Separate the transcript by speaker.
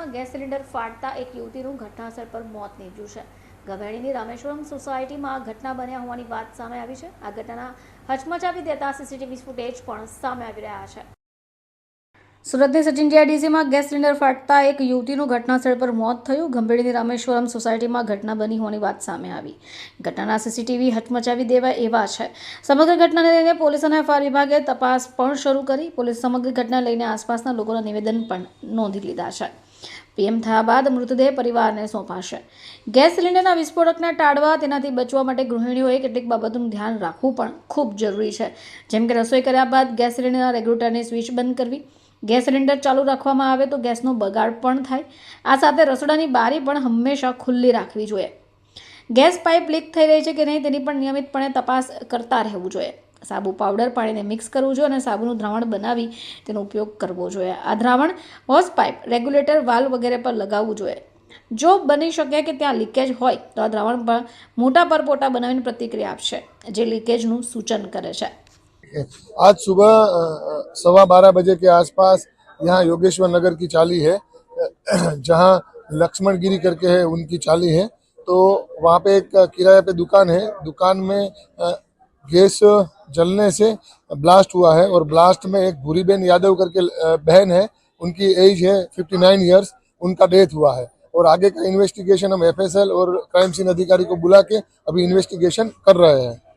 Speaker 1: ડીસીમાં gas cylinder ફાટતા એક યુવતીનું ઘટનાસ્થળ પર મોત નીપજ્યું છે. ગભેડીની રામેશ્વરમ સોસાયટીમાં આ ઘટના બન્યા હોવાની વાત સામે આવી છે. આ ઘટના હચમચાવી દેતા સીસીટીવી ફૂટેજ પણ સામે આવી રહ્યા છે. સુરતની સચિન જીઆઈડીસીમાં ગેસ સિલિન્ડર ફાટતા એક યુવતીનું ઘટનાસ્થળ પર મોત થયું. ગંભીરની રામેશ્વરમ સોસાયટીમાં ઘટના બની હોવાની વાત સામે આવી. ઘટનાના સીસીટીવી હચમચાવી દેવાય એવા છે. સમગ્ર ઘટનાને લઈને પોલીસ અને ફાયર વિભાગે તપાસ પણ શરૂ કરી. પોલીસ સમગ્ર ઘટના લઈને આસપાસના લોકોના નિવેદન પણ નોંધી લીધા છે. પીએમ થયા બાદ મૃતદેહ પરિવારને સોંપાશે. ગેસ સિલિન્ડરના વિસ્ફોટકને ટાળવા તેનાથી બચવા માટે ગૃહિણીઓએ કેટલીક બાબતોનું ધ્યાન રાખવું પણ ખૂબ જરૂરી છે. જેમ કે રસોઈ કર્યા બાદ ગેસ સિલિન્ડરના રેગ્યુલેટરની સ્વિચ બંધ કરવી. ગેસ સિલિન્ડર ચાલુ રાખવામાં આવે તો ગેસનો બગાડ પણ થાય. આ સાથે રસોડાની બારી પણ હંમેશા ખુલ્લી રાખવી જોઈએ. ગેસ પાઇપ લીક થઈ રહી છે કે નહીં તેની પણ નિયમિતપણે તપાસ કરતા રહેવું જોઈએ. સાબુ પાવડર પાણીને મિક્સ કરવું જોઈએ અને સાબુનું દ્રાવણ બનાવી તેનો ઉપયોગ કરવો જોઈએ આ દ્રાવણ હોસ પાઇપ રેગ્યુલેટર વાલ્વ વગેરે પર લગાવવું જોઈએ જો બની શકે કે ત્યાં લીકેજ હોય તો આ દ્રાવણ પર મોટા પરપોટા બનાવીને પ્રતિક્રિયા આપશે જે લીકેજનું સૂચન કરે છે
Speaker 2: आज सुबह अ, अ, सवा बारह बजे के आसपास यहाँ योगेश्वर नगर की चाली है जहाँ लक्ष्मण गिरी करके है उनकी चाली है तो वहाँ पे एक किराए पे दुकान है दुकान में अ, गैस जलने से ब्लास्ट हुआ है और ब्लास्ट में एक भूरी बहन यादव करके बहन है, उनकी एज है 59 इयर्स उनका डेथ हुआ है। और आगे का इन्वेस्टिगेशन हम एफएसएल और क्राइम सीन अधिकारी को बुला के अभी इन्वेस्टिगेशन कर रहे हैं।